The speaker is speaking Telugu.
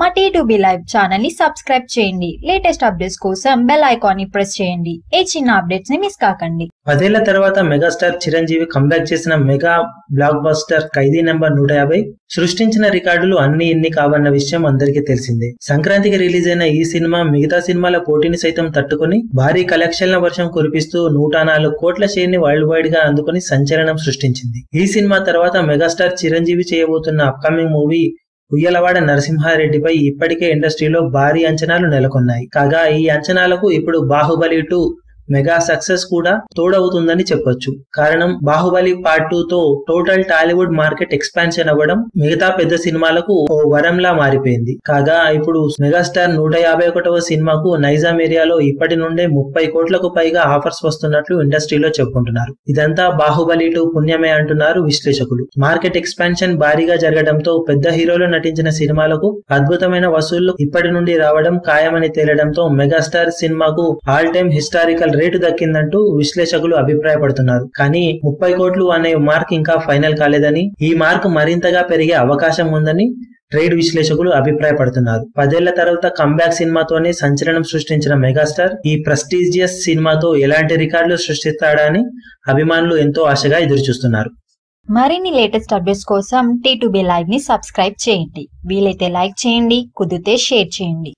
మా టీ టు బి లైవ్ ఛానల్ని సబ్స్క్రైబ్ చేయండి. లేటెస్ట్ అప్డేట్స్ కోసం బెల్ ఐకాన్ని ప్రెస్ చేయండి. ఏ చిన్న అప్డేట్స్ని మిస్ కాకండి. పదేళ్ళ తర్వాత మెగాస్టార్ చిరంజీవి కంబ్యాక్ చేసిన mega blockbuster Khaidi number నూట యాభై సృష్టించిన రికార్డులు అన్ని ఇన్ని కావన్న విషయం అందరికీ తెలిసిందే. సంక్రాంతికి రిలీజ్ అయిన ఈ సినిమా మిగతా సినిమాల పోటీని సైతం తట్టుకుని భారీ కలెక్షన్ల వర్షం కురిపిస్తూ నూట నాలుగు కోట్ల షేర్ని వరల్డ్ వైడ్గా అందుకుని సంచలనం సృష్టించింది. ఈ సినిమా తర్వాత మెగాస్టార్ చిరంజీవి చేయబోతున్న అప్కమింగ్ మూవీ ఉయ్యలవాడ నరసింహారెడ్డిపై ఇప్పటికే ఇండస్ట్రీలో భారీ అంచనాలు నెలకొన్నాయి. కాగా ఈ అంచనాలకు ఇప్పుడు బాహుబలి టూ మెగా సక్సెస్ కూడా తోడవుతుందని చెప్పొచ్చు. కారణం బాహుబలి పార్ట్ టూ తో టోటల్ టాలీవుడ్ మార్కెట్ ఎక్స్పాన్షన్ అవ్వడం మిగతా పెద్ద సినిమాలకు ఓ వరంలా మారిపోయింది. కాగా ఇప్పుడు మెగాస్టార్ నూట యాభై ఒకటవ సినిమాకు నైజాం ఏరియాలో ఇప్పటి నుండే ముప్పై కోట్లకు పైగా ఆఫర్స్ వస్తున్నట్లు ఇండస్ట్రీలో చెప్పుకుంటున్నారు. ఇదంతా బాహుబలి టూ పుణ్యమే అంటున్నారు విశ్లేషకులు. మార్కెట్ ఎక్స్పాన్షన్ భారీగా జరగడంతో పెద్ద హీరోలు నటించిన సినిమాలకు అద్భుతమైన వసూళ్ళు ఇప్పటి నుండి రావడం ఖాయమని తేలడంతో మెగాస్టార్ సినిమాకు ఆల్ టైమ్ హిస్టారికల్ రేటు దక్కిందంటూ విశ్లేషకులు అభిప్రాయపడుతున్నారు. కానీ ముప్పై కోట్లు అనే మార్క్ ఇంకా ఫైనల్ కాలేదని ఈ మార్క్ మరింతగా పెరిగే అవకాశం ఉందని ట్రేడ్ విశ్లేషకులు అభిప్రాయపడుతున్నారు. పదేళ్ళ తర్వాత కంబ్యాక్ సినిమాతోనే సంచలనం సృష్టించిన మెగాస్టార్ ఈ ప్రెస్టీజియస్ సినిమాతో ఎలాంటి రికార్డులు సృష్టిస్తాడా అని అభిమానులు ఎంతో ఆశగా ఎదురుచూస్తున్నారు. మరిన్ని లేటెస్ట్ అప్డేట్స్ కోసం టీ టు బి లైవ్ని సబ్స్క్రైబ్ చేయండి. వీలైతే లైక్ చేయండి కుదిరితే షేర్ చేయండి.